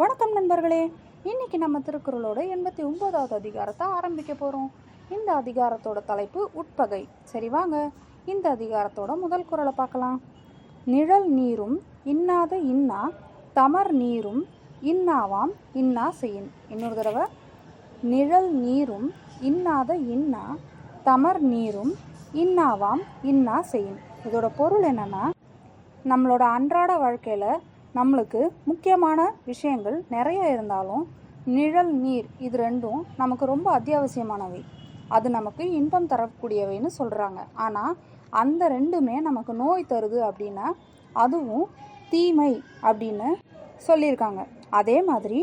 வணக்கம் நண்பர்களே. இன்னைக்கு நம்ம திருக்குறளோட எண்பத்தி ஒன்பதாவது அதிகாரத்தை ஆரம்பிக்க போகிறோம் இந்த அதிகாரத்தோட தலைப்பு உட்பகை. சரி வாங்க இந்த அதிகாரத்தோட முதல் குரலை பார்க்கலாம். நிழல் நீரும் இன்னாத இன்னா தமர் நீரும் இன்னாவாம் இன்னா செய்யின். இன்னொரு தடவை நிழல் நீரும் இன்னாத இன்னா தமர் நீரும் இன்னாவாம் இன்னா செய்யின். இதோட பொருள் என்னன்னா நம்மளோட அன்றாட வாழ்க்கையில் நம்மளுக்கு முக்கியமான விஷயங்கள் நிறைய இருந்தாலும் நிழல் நீர் இது ரெண்டும் நமக்கு ரொம்ப அத்தியாவசியமானவை. அது நமக்கு இன்பம் தரக்கூடியவைன்னு சொல்கிறாங்க ஆனால் அந்த ரெண்டுமே நமக்கு நோய் தருது அப்படின்னா அதுவும் தீமை அப்படின்னு சொல்லியிருக்காங்க. அதே மாதிரி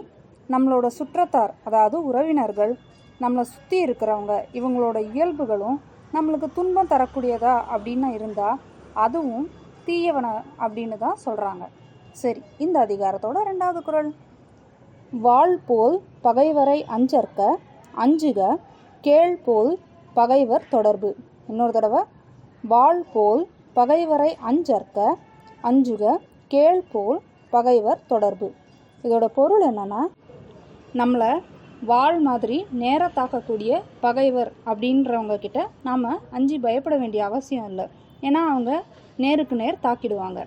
நம்மளோட சுற்றத்தார் அதாவது உறவினர்கள் நம்மளை சுற்றி இருக்கிறவங்க இவங்களோட இயல்புகளும் நம்மளுக்கு துன்பம் தரக்கூடியதா அப்படின்னு இருந்தால் அதுவும் தீயவன அப்படின்னு தான் சொல்கிறாங்க சரி இந்த அதிகாரத்தோட ரெண்டாவது குரல். வாள் போல் பகைவரை அஞ்சற்க அஞ்சுக கேள் போல் பகைவர் தொடர்பு. இன்னொரு தடவை. வாள் போல் பகைவரை அஞ்சற்க அஞ்சுக கேள் போல் பகைவர் தொடர்பு. இதோட பொருள் என்னன்னா நம்மளை வாள் மாதிரி நேர தாக்கக்கூடிய பகைவர் அப்படின்றவங்க கிட்ட நாம் அஞ்சு பயப்பட வேண்டிய அவசியம் இல்லை. ஏன்னா அவங்க நேருக்கு நேர் தாக்கிடுவாங்க.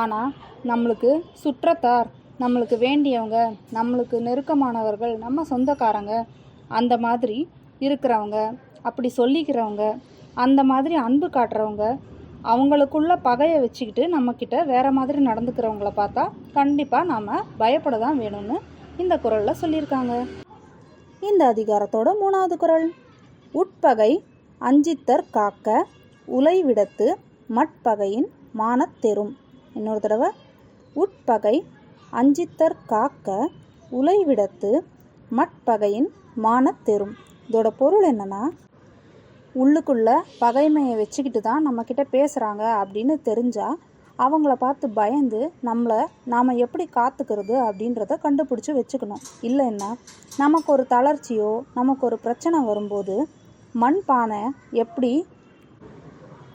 ஆனால் நம்மளுக்கு சுற்றத்தார் நம்மளுக்கு வேண்டியவங்க நம்மளுக்கு நெருக்கமானவர்கள் நம்ம சொந்தக்காரங்க அந்த மாதிரி இருக்கிறவங்க அப்படி சொல்லிக்கிறவங்க அந்த மாதிரி அன்பு காட்டுறவங்க அவங்களுக்குள்ள பகையை வச்சுக்கிட்டு நம்மக்கிட்ட வேறு மாதிரி நடந்துக்கிறவங்கள பார்த்தா கண்டிப்பாக நாம் பயப்பட தான் வேணும்னு இந்த குரலில் சொல்லியிருக்காங்க. இந்த அதிகாரத்தோட மூணாவது குறள் உட்பகை அஞ்சித்தர் காக்க உலைவிடத்து மட்பகையின் மானத்தெரும். இன்னொரு தடவை. உட்பகை அஞ்சித்தர் காக்க உலைவிடத்து மட்பகையின் மானத்தெரும் இதோட பொருள் என்னன்னா உள்ளுக்குள்ள பகைமையை வச்சுக்கிட்டு தான் நம்மக்கிட்ட பேசுகிறாங்க அப்படின்னு தெரிஞ்சால் அவங்கள பார்த்து பயந்து நம்மளை நாம் எப்படி காத்துக்கிறது அப்படின்றத கண்டுபிடிச்சி வச்சுக்கணும். இல்லைன்னா நமக்கு ஒரு தளர்ச்சியோ நமக்கு ஒரு பிரச்சனை வரும்போது மண் பானை எப்படி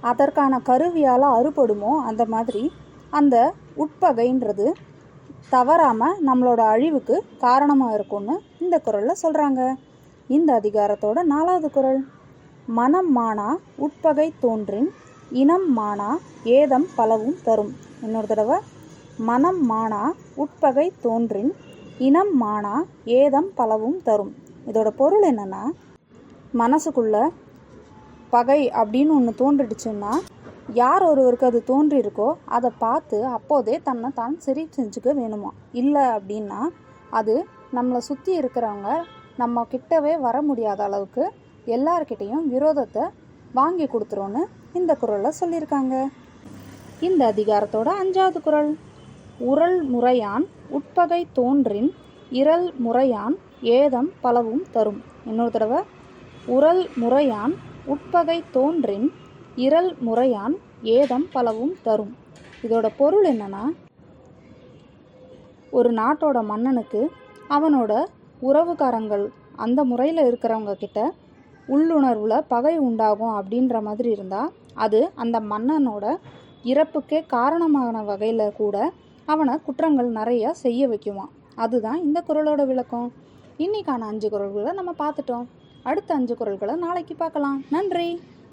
அதற்கான கருவியால் அறுபடுமோ அந்த மாதிரி அந்த உட்பகைன்றது தவறாமல் நம்மளோட அழிவுக்கு காரணமாக இருக்கும்னு இந்த குரலில் சொல்கிறாங்க இந்த அதிகாரத்தோட நாலாவது குரல். மனம் மானா உட்பகை தோன்றின் இனம் மானா ஏதம் பலவும் தரும். இன்னொரு தடவை. மனம் மானா உட்பகை தோன்றின் இனம் மானா ஏதம் பலவும் தரும். இதோட பொருள் என்னன்னா மனசுக்குள்ள பகை அப்படின்னு ஒன்று தோன்றிடுச்சுன்னா யார் ஒருவருக்கு அது தோன்றியிருக்கோ அதை பார்த்து அப்போதே தன்னை தான் சரி செஞ்சுக்க வேணுமா? இல்லை அப்படின்னா அது நம்மளை சுற்றி இருக்கிறவங்க நம்ம கிட்டவே வர முடியாத அளவுக்கு எல்லார்கிட்டேயும் விரோதத்தை வாங்கி கொடுத்துருன்னு இந்த குரலில் சொல்லியிருக்காங்க. இந்த அதிகாரத்தோட அஞ்சாவது குரல். உரல் முறையான் உட்பகை தோன்றின் இரல் முறையான் ஏதம் பலவும் தரும். இன்னொரு தடவை. உரல் முறையான் உட்பகை தோன்றின் இரல் முறையான் ஏதம் பலவும் தரும். இதோட பொருள் என்னன்னா ஒரு நாட்டோட மன்னனுக்கு அவனோட உறவுக்காரங்கள் அந்த முறையில் இருக்கிறவங்க கிட்ட உள்ளுணர்வில் பகை உண்டாகும் அப்படின்ற மாதிரி இருந்தால் அது அந்த மன்னனோட இறப்புக்கே காரணமான வகையில் கூட அவனை குற்றங்கள் நிறைய செய்ய வைக்குவான் அதுதான் இந்த குரலோட விளக்கம். இன்னைக்கான அஞ்சு குரல்களை நம்ம பார்த்துட்டோம். அடுத்த அஞ்சு குரல்களை நாளைக்கு பார்க்கலாம். நன்றி!